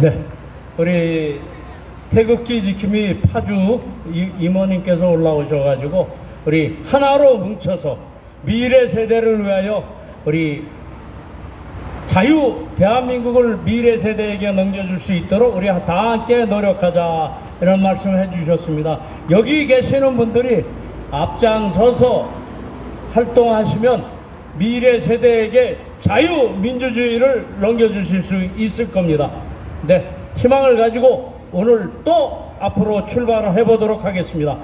네, 우리 태극기 지킴이 파주 이- 이모님께서 올라오셔가지고 우리 하나로 뭉쳐서 미래 세대를 위하여 우리 자유 대한민국을 미래 세대에게 넘겨줄 수 있도록 우리 다 함께 노력하자 이런 말씀을 해주셨습니다. 여기 계시는 분들이 앞장서서 활동하시면 미래 세대에게 자유 민주주의를 넘겨주실 수 있을 겁니다. 네, 희망을 가지고 오늘 또 앞으로 출발을 해보도록 하겠습니다.